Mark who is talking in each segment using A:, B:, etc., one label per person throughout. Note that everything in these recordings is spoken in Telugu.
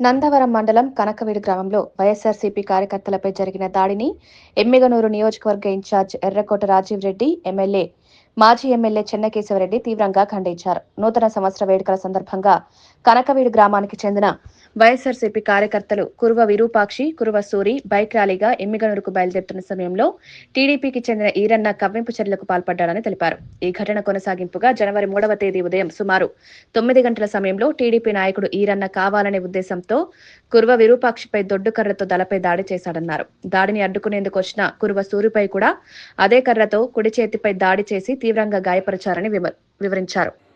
A: నందవరం మండలం కనకవీడు గ్రామంలో వైఎస్ఆర్సీపీ కార్యకర్తలపై జరిగిన దాడిని ఎమ్మిగనూరు నియోజకవర్గ in charge Errakota Rajiv Reddy MLA మాజీ ఎమ్మెల్యే చెన్నకేశవరెడ్డి తీవ్రంగా ఖండించారు. నూతన సంవత్సర వేడుకల సందర్భంగా కనకవీడు గ్రామానికి చెందిన వైఎస్ఆర్సీపీ కార్యకర్తలు కురువ విరూపాక్షి కురువ సూరి బైక్ ర్యాలీగా ఎమ్మిగనూరుకు బయలుదేరుతున్న సమయంలో టీడీపీకి చెందిన ఈరన్న కవ్వింపు చర్యలకు పాల్పడ్డాడని తెలిపారు. ఈ ఘటన కొనసాగింపుగా జనవరి మూడవ తేదీ ఉదయం సుమారు తొమ్మిది గంటల సమయంలో టీడీపీ నాయకుడు ఈరన్న కావాలనే ఉద్దేశంతో కురువ విరూపాక్షిపై దొడ్డు కర్రతో దళపై దాడి చేశాడన్నారు. దాడిని అడ్డుకునేందుకు వచ్చిన కురువ సూరిపై కూడా అదే కర్రతో కుడి చేతిపై దాడి చేసి తీవ్రంగా గాయపరిచారని వివ- వివరించారు.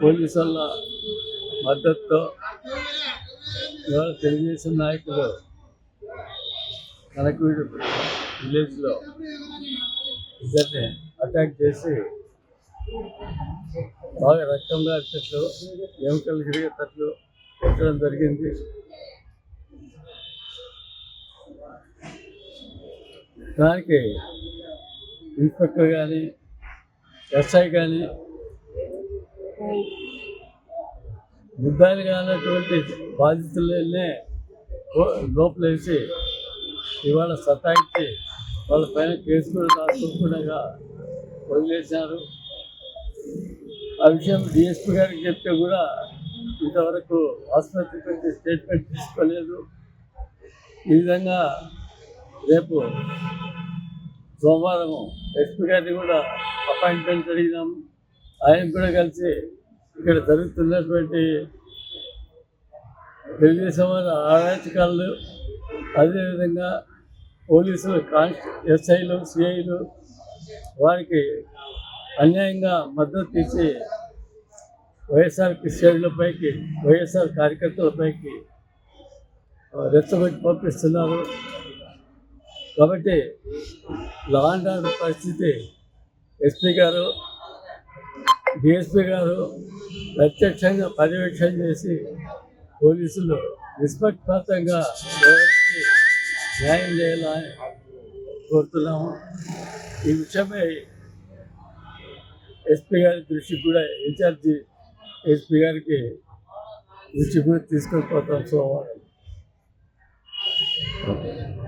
B: పోలీసుల మద్దతుతో ఇవాళ తెలుగుదేశం నాయకులు కనకవీడు విలేజ్లో ఇద్దరిని అటాక్ చేసి బాగా రక్తం గారితట్లు ఎముకలు తిరిగేటట్లు పెట్టడం జరిగింది. దానికి ఇన్స్పెక్టర్ కానీ ఎస్ఐ కానీ ముద్దాయిలు కానటువంటి బాధితులనే లోపలేసి ఇవాళ సతాయించి వాళ్ళ పైన కేసు కూడా రాసుకోకుండా వదిలేశారు. ఆ విషయం డిఎస్పీ గారికి చెప్తే కూడా ఇంతవరకు ఆసుపత్రికి పెట్టి స్టేట్మెంట్ తీసుకోలేదు. ఈ విధంగా రేపు సోమవారం ఎస్పీ గారిని కూడా అపాయింట్మెంట్ అడిగినాము ఆయన కూడా కలిసి ఇక్కడ జరుగుతున్నటువంటి తెలుగుదేశం వారి అరాచకాలు అదేవిధంగా పోలీసులు కాన్స్ ఎస్ఐలు సిఐలు వారికి అన్యాయంగా మద్దతు ఇచ్చి వైఎస్ఆర్ క్రిస్టియన్లపైకి వైఎస్ఆర్ కార్యకర్తలపైకి ఆ, రెచ్చగొట్టి పంపిస్తున్నారు. కాబట్టి లా అండ్ ఆర్డర్ పరిస్థితి ఎస్పీ గారు డిఎస్పీ గారు ప్రత్యక్షంగా పర్యవేక్షణ చేసి పోలీసులు నిష్పక్షపాతంగా ఎవరికి న్యాయం చేయాలని కోరుతున్నాము. ఈ విషయమై ఎస్పీ గారి దృష్టికి కూడా ఇన్ఛార్జి ఎస్పీ గారికి దృష్టి కూడా తీసుకొని పోతాం సోమవారం.